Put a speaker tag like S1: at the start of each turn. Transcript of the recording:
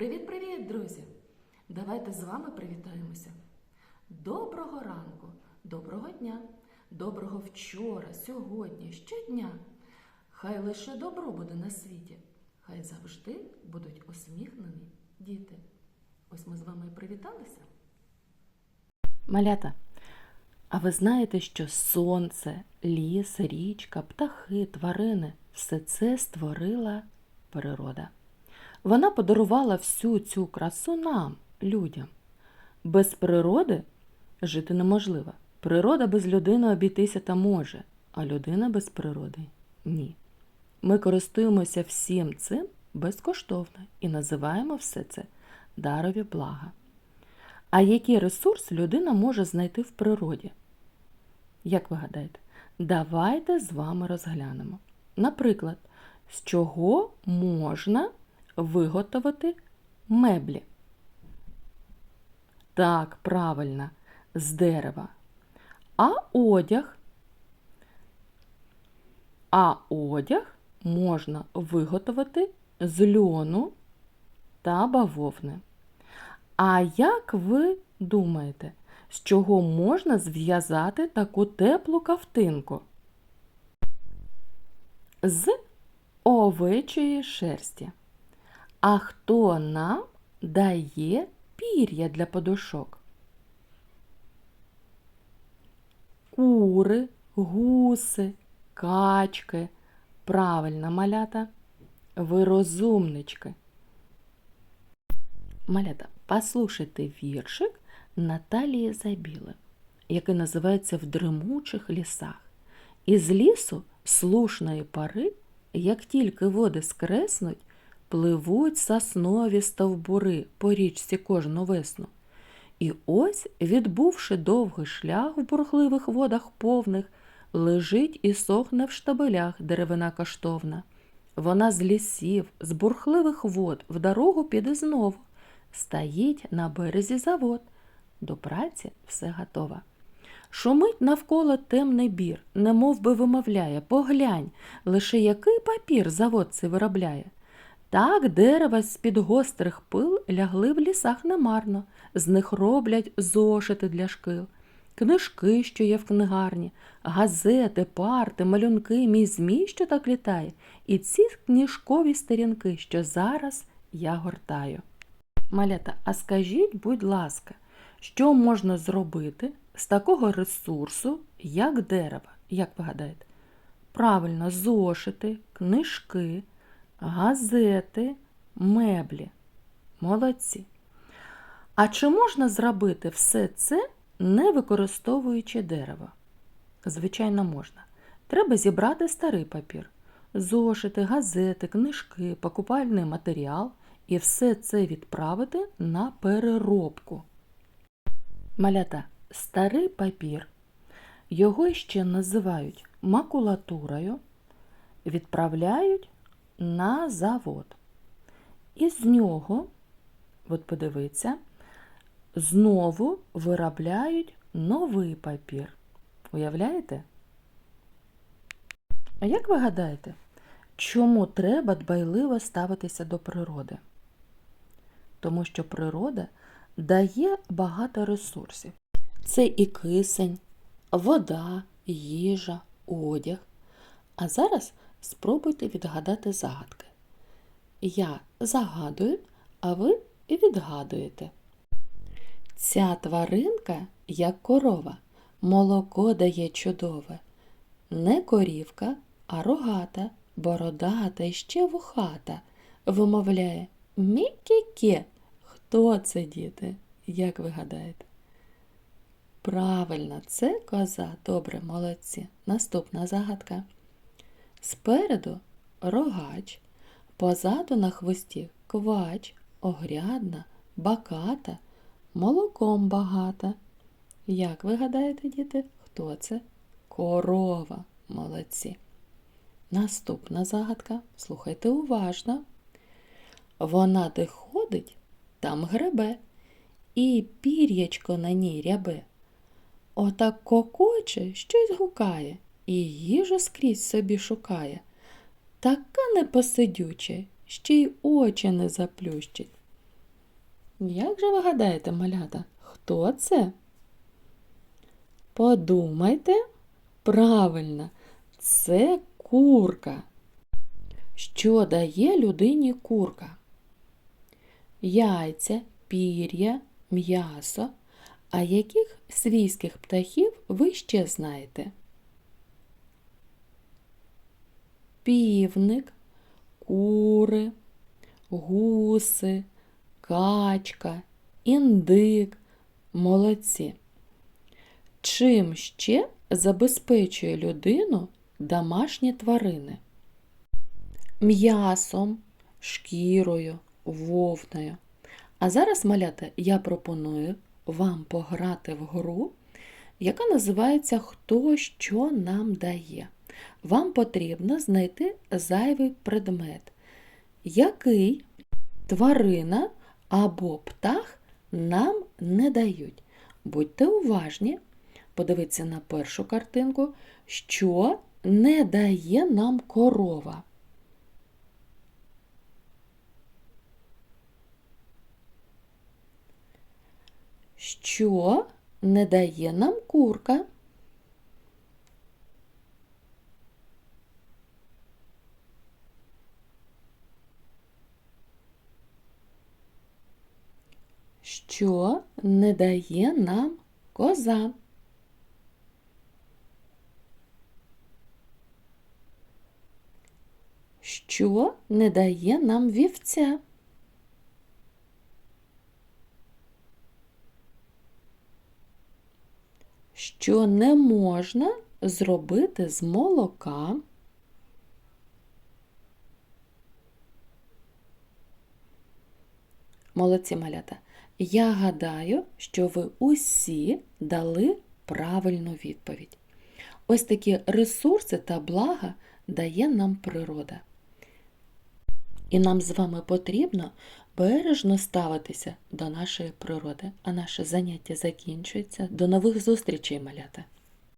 S1: Привіт-привіт, друзі! Давайте з вами привітаємося. Доброго ранку, доброго дня, доброго вчора, сьогодні, щодня. Хай лише добро буде на світі, хай завжди будуть усміхнені діти. Ось ми з вами і привіталися. Малята, а ви знаєте, що сонце, ліс, річка, птахи, тварини все це створила природа. Вона подарувала всю цю красу нам, людям. Без природи жити неможливо. Природа без людини обійтися та може, а людина без природи ні. Ми користуємося всім цим безкоштовно і називаємо все це дарові блага. А який ресурс людина може знайти в природі? Як ви гадаєте? Давайте з вами розглянемо. Наприклад, з чого можна виготовити меблі? Так, правильно, з дерева. А одяг? А одяг можна виготовити з льону та бавовни. А як ви думаєте, з чого можна зв'язати таку теплу кавтинку? З овечої шерсті. А хто нам дає пір'я для подушок? Кури, гуси, качки. Правильно, малята. Ви розумнички. Малята, послухайте віршик Наталії Забіли, який називається В дремучих лісах. Із лісу слушної пари, як тільки води скреснуть, пливуть соснові стовбури по річці кожну весну. І ось, відбувши довгий шлях в бурхливих водах повних, лежить і сохне в штабелях деревина каштовна. Вона з лісів, з бурхливих вод в дорогу піде знову. Стоїть на березі завод. До праці все готово. Шумить навколо темний бір, немов би вимовляє, поглянь, лише який папір завод цей виробляє. Так дерева з-під гострих пил лягли в лісах немарно, з них роблять зошити для шкил, книжки, що є в книгарні, газети, парти, малюнки, мій змій, що так літає, і ці книжкові сторінки, що зараз я гортаю. Малята, а скажіть, будь ласка, що можна зробити з такого ресурсу, як дерево? Як ви гадаєте? Правильно, зошити, книжки, газети, меблі. Молодці. А чи можна зробити все це, не використовуючи дерево? Звичайно, можна. Треба зібрати старий папір, зошити, газети, книжки, покупальний матеріал і все це відправити на переробку. Малята, старий папір, його ще називають макулатурою, відправляють на завод. І з нього, от подивіться, знову виробляють новий папір. Уявляєте? А як ви гадаєте, чому треба дбайливо ставитися до природи? Тому що природа дає багато ресурсів. Це і кисень, вода, їжа, одяг. А зараз спробуйте відгадати загадки. Я загадую, а ви і відгадуєте. Ця тваринка, як корова, молоко дає чудове. Не корівка, а рогата, бородата і ще вухата. Вимовляє мі-ке-ке. Хто це, діти? Як ви гадаєте? Правильно, це коза. Добре, молодці. Наступна загадка. Спереду рогач, позаду на хвості квач, огрядна, баката, молоком багата. Як ви гадаєте, діти, хто це? Корова. Молодці. Наступна загадка. Слухайте уважно. Вона де ходить, там гребе, і пір'ячко на ній рябе. Отак кокоче, щось гукає, і їжу скрізь собі шукає. Така непосидюча, ще й очі не заплющить. Як же ви гадаєте, малята, хто це? Подумайте, правильно, це курка. Що дає людині курка? Яйця, пір'я, м'ясо. А яких свійських птахів ви ще знаєте? Півник, кури, гуси, качка, індик, молодці. Чим ще забезпечує людину домашні тварини? М'ясом, шкірою, вовною. А зараз, малята, я пропоную вам пограти в гру, яка називається Хто що нам дає. Вам потрібно знайти зайвий предмет, який тварина або птах нам не дають. Будьте уважні, подивіться на першу картинку, що не дає нам корова. Що не дає нам курка? Що не дає нам коза? Що не дає нам вівця? Що не можна зробити з молока? Молодці малята. Я гадаю, що ви усі дали правильну відповідь. Ось такі ресурси та блага дає нам природа. І нам з вами потрібно бережно ставитися до нашої природи. А наше заняття закінчується. До нових зустрічей, малята!